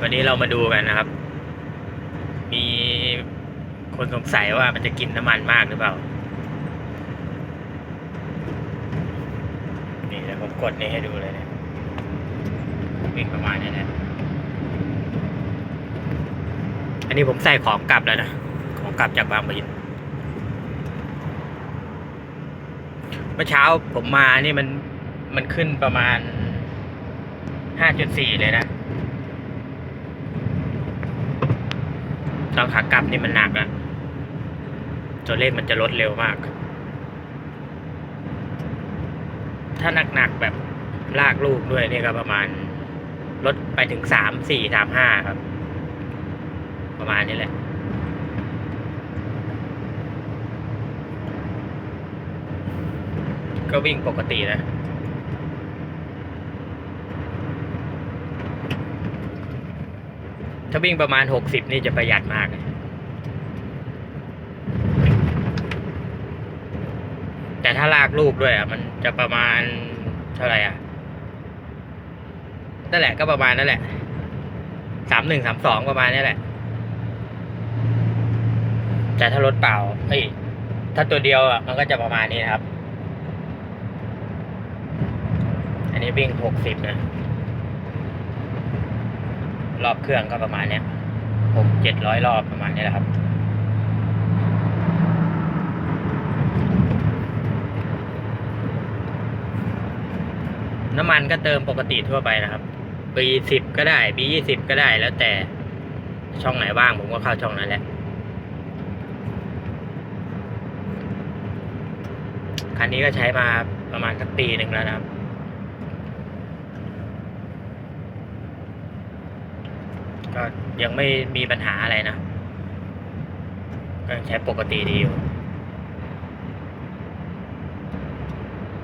วันนี้เรามาดูกันนะครับ มีคนสงสัยว่ามันจะกินน้ำมันมากหรือเปล่า นี่แล้วผมกดนี่ให้ดูเลยเนี่ยวิ่งประมาณนี้นะอันนี้ผมใส่ของกลับแล้วนะ ของกลับจากบางปะอินเมื่อเช้าผมมานี่มันมันขึ้นประมาณห้าจุดสี่เลยนะ ตอนขากลับนี่มันหนักอะตัวเลขมันจะลดเร็วมาก ถ้าหนักๆแบบลากลูกด้วยนี่ก็ประมาณลดไปถึงสามสี่สามห้าครับ ประมาณนี้แหละก็วิ่งปกตินะ ถ้าวิ่งประมาณหกสิบนี่จะประหยัดมากเลยแต่ถ้าลากลูกด้วยอะ มันจะประมาณเท่าไหร่อะ นั่นแหละก็ประมาณนั่นแหละ สามหนึ่งสามสองประมาณนี้แหละ แต่ถ้ารถเปล่า เฮ้ย ถ้าตัวเดียวอะ มันก็จะประมาณนี้นะครับ อันนี้วิ่งหกสิบนะ รอบเครื่องก็ประมาณเนี้ยหกเจ็ดร้อยรอบประมาณนี้แหละครับ น้ำมันก็เติมปกติทั่วไปนะครับ B สิบก็ได้ B ยี่สิบก็ได้แล้วแต่ช่องไหนว่างผมก็เข้าช่องนั้นแหละ คันนี้ก็ใช้มาประมาณสักปีหนึ่งแล้วนะครับ ก็ ยังไม่มีปัญหาอะไรนะ ก็ใช้ปกติดีอยู่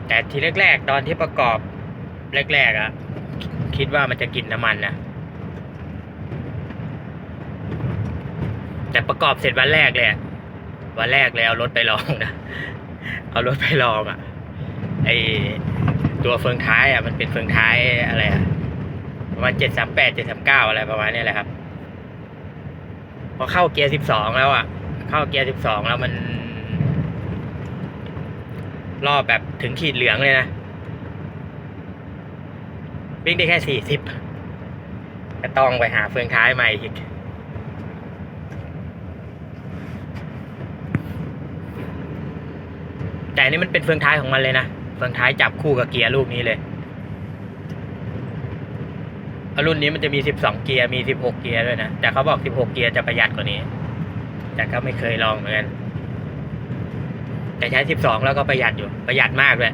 แต่ทีแรกๆ ตอนที่ประกอบแรกๆอะคิดว่ามันจะกินน้ำมันนะแต่ประกอบเสร็จวันแรกเลยวันแรกเลยเอารถไปลองนะ เอารถไปลองอะไอตัวเฟืองท้ายอะมันเป็นเฟืองท้ายอะไรอะประมาณเจ็ดสามแปดเจ็ดสามเก้าอะไรประมาณนี้แหละครับ พอเข้าเกียร์สิบสองแล้วอะเข้าเกียร์สิบสองแล้วมันรอบแบบถึงขีดเหลืองเลยนะ วิ่งได้แค่สี่สิบก็ต้องไปหาเฟืองท้ายใหม่อีกแต่นี่มันเป็นเฟืองท้ายของมันเลยนะ เฟืองท้ายจับคู่กับเกียร์ลูกนี้เลย รุ่นนี้มันจะมีสิบสองเกียร์มีสิบหกเกียร์ด้วยนะ แต่เขาบอกสิบหกเกียร์จะประหยัดกว่านี้ แต่ก็ไม่เคยลองเหมือนกันแต่ใช้สิบสองแล้วก็ประหยัดอยู่ประหยัดมากเลย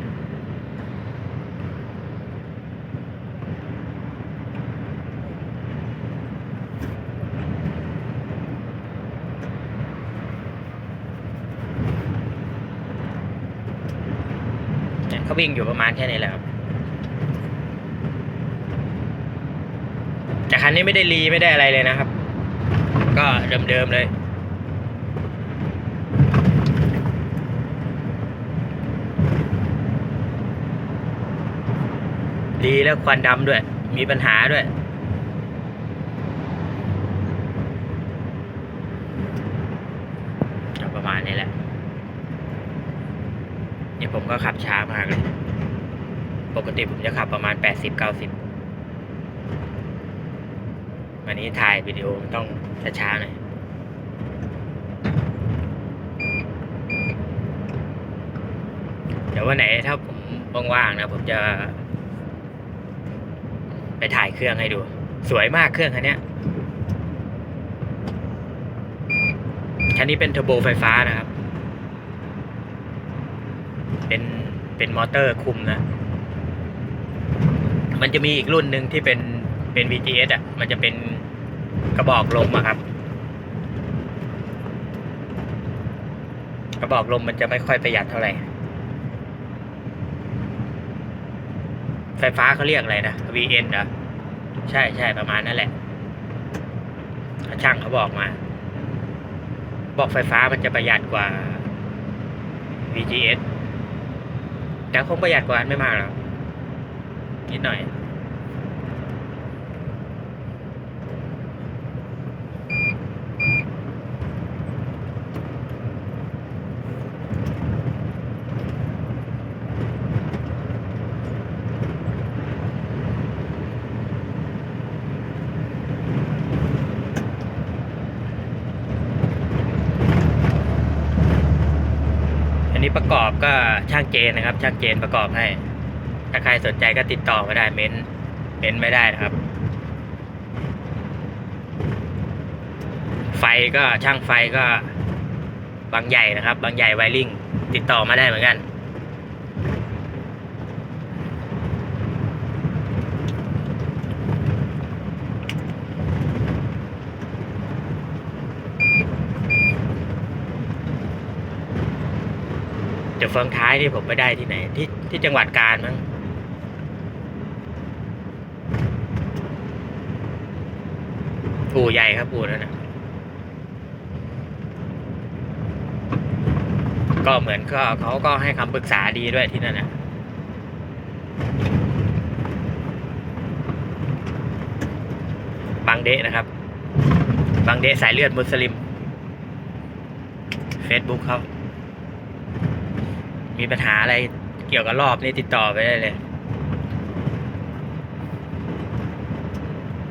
เขาวิ่งอยู่ประมาณแค่นี้แหละครับ นนี้ไม่ได้รีไม่ได้อะไรเลยนะครับ ก็เดิมๆเลยรีแล้วควันดำด้วย มีปัญหาด้วย ประมาณนี้แหละ เนี่ยผมก็ขับช้ามากเลย ปกติผมจะขับประมาณ 80-90 วันนี้ถ่ายวิดีโอต้องช้าๆหน่อยเดี๋ยววันไหนถ้าผมว่างๆนะผมจะ ไปถ่ายเครื่องให้ดู สวยมากเครื่องคันนี้คันนี้เป็นเทอร์โบไฟฟ้านะครับ เป็นเป็นมอเตอร์คุมนะ มันจะมีอีกรุ่นหนึ่งที่เป็น เป็น VGS อะ มันจะเป็นกระบอกลมอะครับ กระบอกลมมันจะไม่ค่อยประหยัดเท่าไหร่ ไฟฟ้าเขาเรียกอะไรนะ VN เหรอ ใช่ใช่ประมาณนั่นแหละ ช่างเขาบอกมา บอกไฟฟ้ามันจะประหยัดกว่า VGS แต่คงประหยัดกว่านั้นไม่มากหรอกนิดหน่อย ประกอบก็ช่างเจนนะครับ ช่างเจนประกอบให้ ถ้าใครสนใจก็ติดต่อมาได้เม้นเม้นไม่ได้นะครับ ไฟก็ช่างไฟก็บางใหญ่นะครับ บางใหญ่ไวริงติดต่อมาได้เหมือนกัน เดี๋ยวเฟืองท้ายนี่ผมไปได้ที่ไหน ที่ที่จังหวัดกาญมั้งอู่ใหญ่ครับอู่นั่นนะก็เหมือนก็เขาก็ให้คำปรึกษาดีด้วยที่นั่นนะบางเดะนะครับ บางเดะสายเลือดมุสลิม Facebook เขา มีปัญหาอะไรเกี่ยวกับรอบนี่ติดต่อไปได้เลย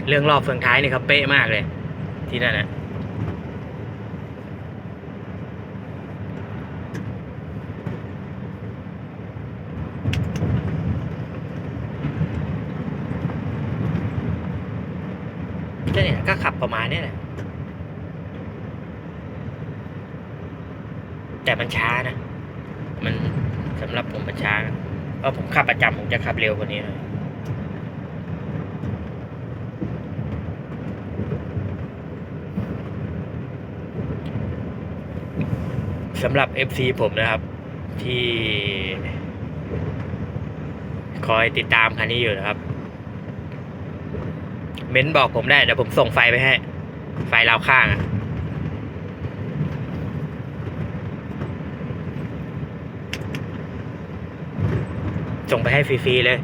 เรื่องรอบเฟืองท้ายนี่เขาเป๊ะมากเลย ที่นั่นนะก็เนี่ยก็ขับประมาณนี้แหละแต่มันช้านะ มันสำหรับผมมันช้าเพราะผมขับประจำผมจะขับเร็วกว่านี้น่อยสำหรับ FC ผมนะครับ ที่ คอยติดตามคันนี้อยู่นะครับ เม้นบอกผมได้เดี๋ยวผมส่งไฟไปให้ ไฟราวข้างอะ ส่งไปให้ฟรีๆเลย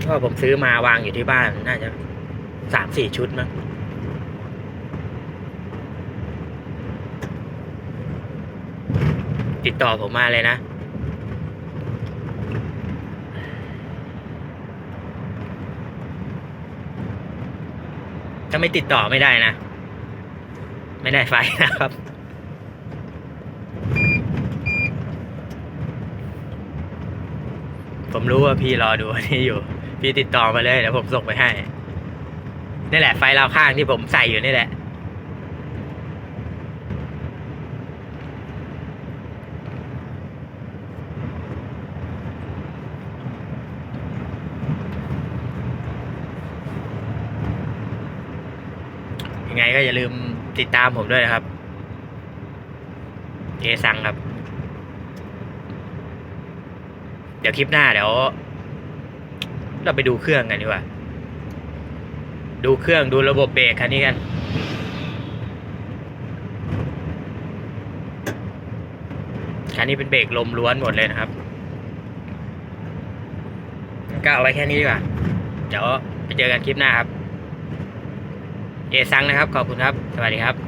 เพราะว่าผมซื้อมาวางอยู่ที่บ้าน น่าจะสามสี่ชุดมั้งติดต่อผมมาเลยนะ ถ้าไม่ติดต่อไม่ได้นะ ไม่ได้ไฟนะครับ ผมรู้ว่าพี่รอดูอันนี้อยู่ พี่ติดต่อมาเลยเดี๋ยวผมส่งไปให้นี่แหละไฟราวข้างที่ผมใส่อยู่นี่แหละยังไงก็อย่าลืมติดตามผมด้วยนะครับ เอซังครับ เดี๋ยวคลิปหน้าเดี๋ยวเราไปดูเครื่องกันดีกว่า ดูเครื่องดูระบบเบรกคันนี้กัน คันนี้เป็นเบรกลมล้วนหมดเลยนะครับ ก็เอาไว้แค่นี้ดีกว่า เดี๋ยวไปเจอกันคลิปหน้าครับ เอซังนะครับ ขอบคุณครับ สวัสดีครับ